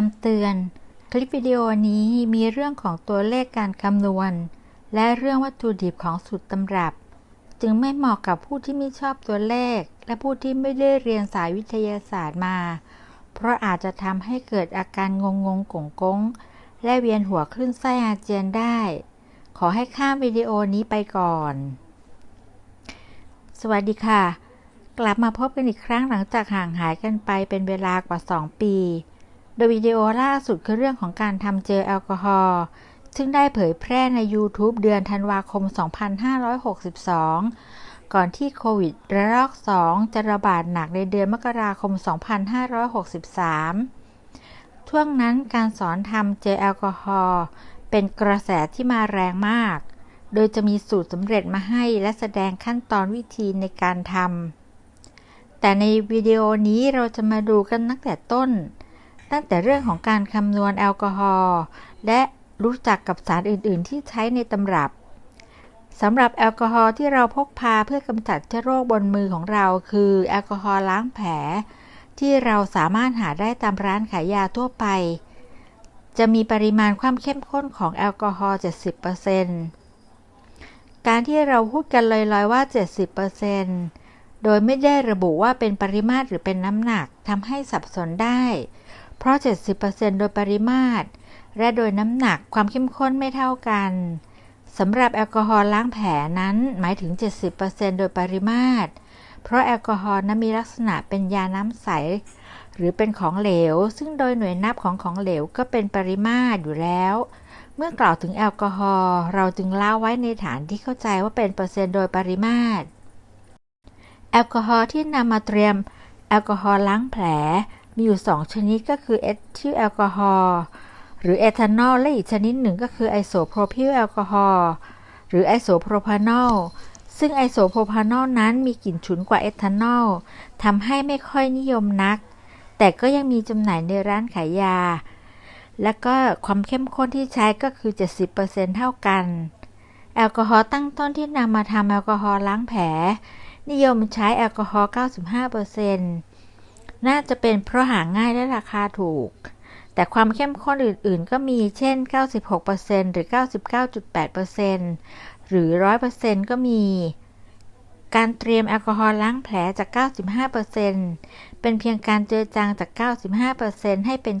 คำเตือน คลิปวิดีโอนี้มีเรื่องของตัวเลขการคำนวณ และเรื่องวัตถุดิบของสูตรตำรับ จึงไม่เหมาะกับผู้ที่ไม่ชอบตัวเลข และผู้ที่ไม่ได้เรียนสายวิทยาศาสตร์มา เพราะอาจจะทำให้เกิดอาการงงงๆกงกงและเวียนหัวคลื่นไส้อาเจียนได้ ขอให้ข้ามวิดีโอนี้ไปก่อน สวัสดีค่ะ กลับมาพบกันอีกครั้งหลังจากห่างหายกันไปเป็นเวลากว่า 2 ปี โดยวิดีโอล่าสุดคือเรื่องของการทำเจลแอลกอฮอล์ซึ่งได้เผยแพร่ใน YouTube เดือนธันวาคม 2562 ก่อนที่โควิดระลอก 2 จะระบาดหนักในเดือนมกราคม 2563 ช่วงนั้นการสอนทำเจลแอลกอฮอล์เป็นกระแสที่มาแรงมาก โดยจะมีสูตรสำเร็จมาให้และแสดงขั้นตอนวิธีในการทำแต่ในวิดีโอนี้เราจะมาดูกันตั้งแต่ต้น ตั้งแต่เรื่องของการคำนวณแอลกอฮอล์และรู้จักกับสารอื่น ๆ ที่ใช้ในตำรับสำหรับแอลกอฮอล์ที่เราพกพาเพื่อกำจัดเชื้อโรคบนมือของเราคือแอลกอฮอล์ล้างแผล ที่เราสามารถหาได้ตามร้านขายยาทั่วไป จะมีปริมาณความเข้มข้นของแอลกอฮอล์70%การที่เราพูดกันลอยๆว่า 70%โดยไม่ได้ระบุว่าเป็นปริมาตรหรือเป็นน้ำหนักทำให้สับสนได้ เพราะ 70%โดยปริมาตร และโดยน้ำหนักความเข้มข้นไม่เท่ากันสำหรับแอลกอฮอล์ล้างแผลนั้นหมายถึง 70%โดยปริมาตร เพราะแอลกอฮอล์นั้นมีลักษณะเป็นยาน้ำใส หรือเป็นของเหลว ซึ่งโดยหน่วยนับของของเหลวก็เป็นปริมาตรอยู่แล้ว เมื่อกล่าวถึงแอลกอฮอล์เราจึงเล่าไว้ในฐานที่เข้าใจว่าเป็นเปอร์เซ็นต์โดยปริมาตร แอลกอฮอล์ที่นำมาเตรียมแอลกอฮอล์ล้างแผล มีอยู่ 2 ชนิดก็คือเอทิลแอลกอฮอล์หรือเอทานอลและอีกชนิดหนึ่งก็คือไอโซโพรพิลแอลกอฮอล์หรือไอโซโพรพานอลซึ่งไอโซโพรพานอลนั้นมีกลิ่นฉุนกว่าเอทานอลทำให้ไม่ค่อยนิยมนัก แต่ก็ยังมีจำหน่ายในร้านขายยา และก็ความเข้มข้นที่ใช้ก็คือ 70%เท่ากัน แอลกอฮอล์ตั้งต้นที่นำมาทำแอลกอฮอล์ล้างแผล นิยมใช้แอลกอฮอล์ 95% น่าจะเป็นเพราะหาง่ายและราคาถูก แต่ความเข้มข้นอื่นๆ ก็มีเช่น 96%หรือ 99.8%หรือ 100%ก็มี การเตรียมแอลกอฮอล์ล้างแผลจาก 95%เป็นเพียงการเจือจางจาก 95%ให้เป็น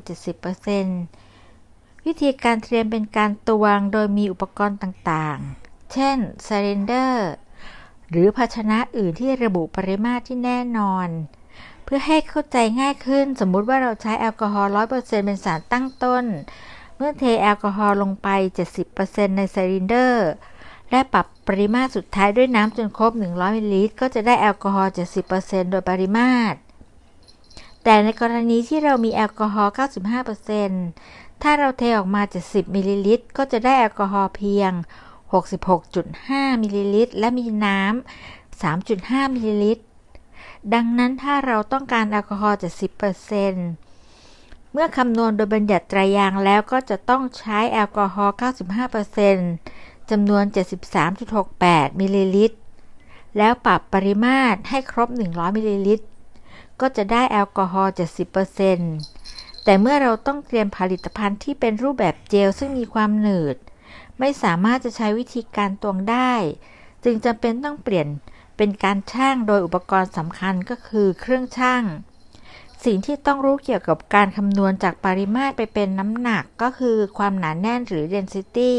70%วิธีการเตรียมเป็นการตวงโดยมีอุปกรณ์ต่างๆ เช่นไซเรนเดอร์ หรือภาชนะอื่นที่ระบุปริมาตรที่แน่นอน เพื่อให้เข้าใจง่ายขึ้น สมมุติว่าเราใช้แอลกอฮอล์100%เป็นสารตั้งต้น เมื่อเทแอลกอฮอล์ลงไป 70%ในไซรินเดอร์ และปรับปริมาตรสุดท้ายด้วยน้ำจนครบ 100มิลลิลิตร ก็จะได้แอลกอฮอล์70%โดยปริมาตร แต่ในกรณีที่เรามีแอลกอฮอล์95%ถ้าเราเทออกมา 70มิลลิลิตร ก็จะได้แอลกอฮอล์เพียง 66.5มิลลิลิตร และมีน้ำ3.5มิลลิลิตร ดังนั้นถ้าเราต้องการแอลกอฮอล์70%เมื่อคำนวณโดยบัญญัติไตรยางแล้วก็จะต้องใช้แอลกอฮอล์95%จำนวน 73.68 มิลลิลิตร แล้วปรับปริมาตรให้ครบ 100 มิลลิลิตร ก็จะได้แอลกอฮอล์70%แต่เมื่อเราต้องเตรียมผลิตภัณฑ์ที่เป็นรูปแบบเจลซึ่งมีความหนืด ไม่สามารถจะใช้วิธีการตวงได้ จึงจำเป็นต้องเปลี่ยน เป็นการช่างโดยอุปกรณ์สำคัญก็คือเครื่องช่าง สิ่งที่ต้องรู้เกี่ยวกับการคำนวณจากปริมาตรไปเป็นน้ำหนักก็คือความหนาแน่นหรือ density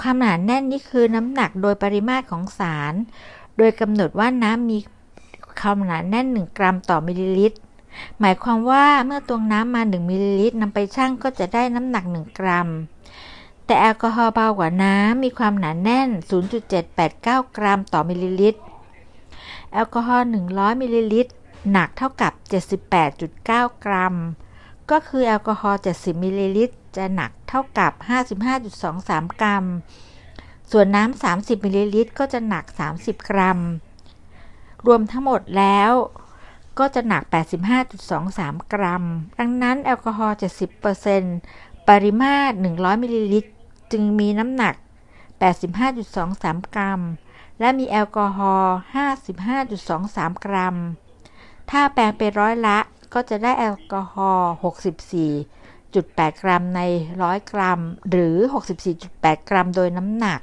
ความหนาแน่นนี่คือน้ำหนักโดยปริมาตรของสาร โดยกำหนดว่าน้ำมีความหนาแน่น 1 กรัมต่อมิลลิลิตร หมายความว่าเมื่อตวงน้ำมา 1 มิลลิลิตรนำไปชั่งก็จะได้น้ำหนัก 1 กรัม แต่แอลกอฮอล์เบากว่าน้ำมีความหนาแน่น 0.789 กรัมต่อมิลลิลิตร แอลกอฮอล์ 100 มิลลิลิตร หนักเท่ากับ 78.9 กรัม ก็คือแอลกอฮอล์ 70 มิลลิลิตร จะหนักเท่ากับ 55.23 กรัม ส่วนน้ำ 30 มิลลิลิตร ก็จะหนัก 30 กรัม รวมทั้งหมดแล้วก็จะหนัก 85.23 กรัม ดังนั้นแอลกอฮอล์ 70%ปริมาตร 100 มิลลิลิตร จึงมีน้ำหนัก 85.23 กรัม และมีแอลกอฮอล์ 55.23 กรัม ถ้าแปลงเป็นร้อยละก็จะได้แอลกอฮอล์ 64.8 กรัมใน 100 กรัม หรือ 64.8 กรัมโดยน้ำหนัก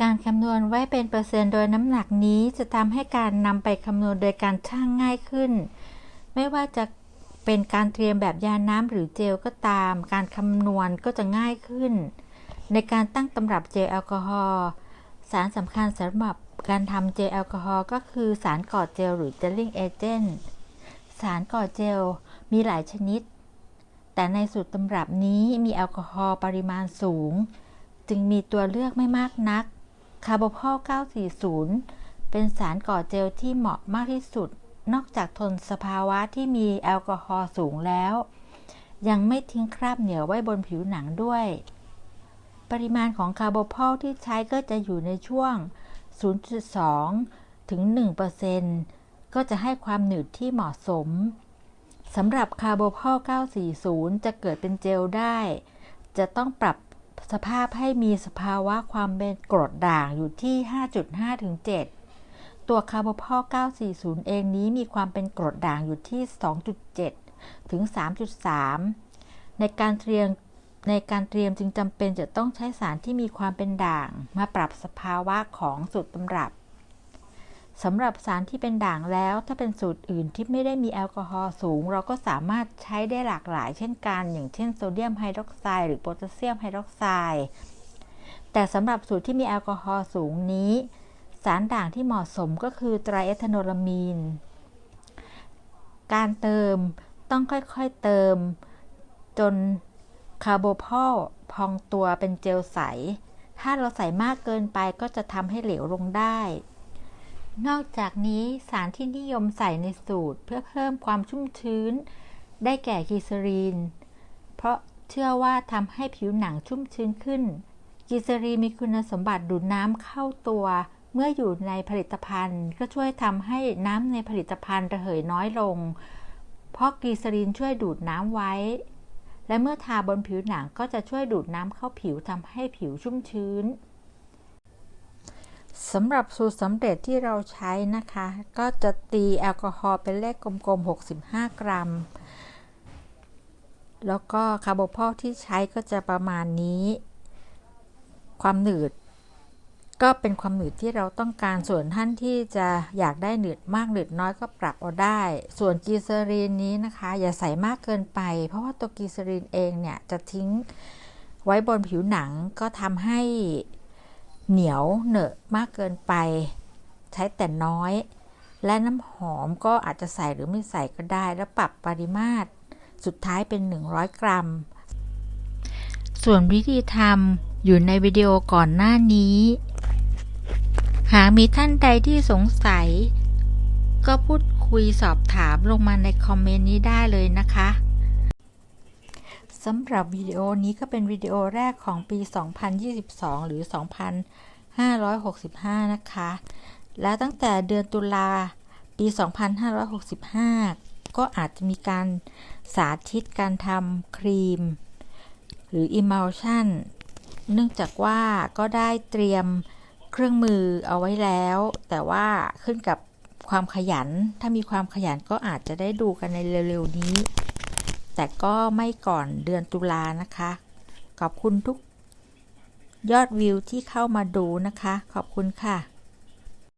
การคำนวณไว้เป็นเปอร์เซ็นต์โดยน้ำหนักนี้จะทำให้การนำไปคำนวณโดยการชั่งง่ายขึ้น ไม่ว่าจะ เป็นการเตรียมแบบยาน้ำหรือเจลก็ตาม การคำนวณก็จะง่ายขึ้น ในการตั้งตำรับเจลแอลกอฮอล์สารสำคัญสำหรับการทำเจลแอลกอฮอล์ก็คือสารก่อเจลหรือ gelling agent สารก่อเจลมีหลายชนิด แต่ในสูตรตำรับนี้มีแอลกอฮอล์ปริมาณสูง จึงมีตัวเลือกไม่มากนักคาร์บอพอล940 เป็นสารก่อเจลที่เหมาะมากที่สุด นอกจากทนสภาวะที่มีแอลกอฮอล์สูงแล้ว ยังไม่ทิ้งคราบเหนียวไว้บนผิวหนังด้วย ปริมาณของคาร์บอพอลที่ใช้ก็จะอยู่ในช่วง 0.2 ถึง 1%ก็จะให้ความหนืดที่เหมาะสมสำหรับคาร์บอพอล940 จะเกิดเป็นเจลได้ จะต้องปรับสภาพให้มีสภาวะความเป็นกรดด่างอยู่ที่ 5.5 ถึง 7 ตัวคาร์บอพอล940 เองนี้มีความเป็นกรดด่างอยู่ที่ 2.7 ถึง 3.3 ในการเตรียมในการเตรียมจึงจำเป็นจะต้องใช้สารที่มีความเป็นด่าง มาปรับสภาวะของสูตรตำรับสำหรับสารที่เป็นด่างแล้ว ถ้าเป็นสูตรอื่นที่ไม่ได้มีแอลกอฮอล์สูง เราก็สามารถใช้ได้หลากหลาย เช่นกัน อย่างเช่นโซเดียมไฮดรอกไซด์หรือโพแทสเซียมไฮดรอกไซด์แต่สำหรับสูตรที่มีแอลกอฮอล์สูงนี้ สารด่างที่เหมาะสมก็คือไตรเอทานอลามีน การเติมต้องค่อยๆเติม จนคาร์โบพอลพองตัวเป็นเจลใส ถ้าเราใส่มากเกินไปก็จะทำให้เหลวลงได้ นอกจากนี้สารที่นิยมใส่ในสูตรเพื่อเพิ่มความชุ่มชื้น ได้แก่กีซารีน เพราะเชื่อว่าทำให้ผิวหนังชุ่มชื้นขึ้นกีซารีนมีคุณสมบัติดูดน้ำเข้าตัว เมื่ออยู่ในผลิตภัณฑ์ ก็ช่วยทำให้น้ำในผลิตภัณฑ์ระเหยน้อยลง เพราะกีซารีนช่วยดูดน้ำไว้ และเมื่อทาบนผิวหนังก็จะช่วยดูดน้ำเข้าผิวทำให้ผิวชุ่มชื้นสำหรับสูตรสำเร็จที่เราใช้นะคะ ก็จะตีแอลกอฮอล์เป็นเลขกลมๆ 65 กรัม แล้วก็คาร์บอพอลที่ใช้ก็จะประมาณนี้ ความหนืด ก็เป็นความหนืดที่เราต้องการส่วนท่านที่จะอยากได้หนืดมากหนืดน้อยก็ปรับเอาได้ ส่วนกีซรีนนี้นะคะ อย่าใส่มากเกินไป เพราะว่าตัวกีซรีนเองเนี่ยจะทิ้งไว้บนผิวหนังก็ทำให้เหนียวเหนอะมากเกินไป ใช้แต่น้อย และน้ำหอมก็อาจจะใส่หรือไม่ใส่ก็ได้ แล้วปรับปริมาตร สุดท้ายเป็น 100 กรัม ส่วนวิธีทำอยู่ในวิดีโอก่อนหน้านี้ หากมีท่านใดที่สงสัย ก็พูดคุยสอบถามลงมาในคอมเมนต์นี้ได้เลยนะคะสำหรับวิดีโอนี้ก็เป็นวิดีโอแรกของปี 2022 หรือ 2565 นะคะ และตั้งแต่เดือนตุลาปี 2565 ก็อาจจะมีการสาธิตการทำครีม หรือ emulsion เนื่องจากว่าก็ได้เตรียม เครื่องมือเอาไว้แล้ว แต่ว่าขึ้นกับความขยัน ถ้ามีความขยันก็อาจจะได้ดูกันในเร็วๆนี้ แต่ก็ไม่ก่อนเดือนตุลานะคะ ขอบคุณทุกยอดวิวที่เข้ามาดูนะคะ ขอบคุณค่ะ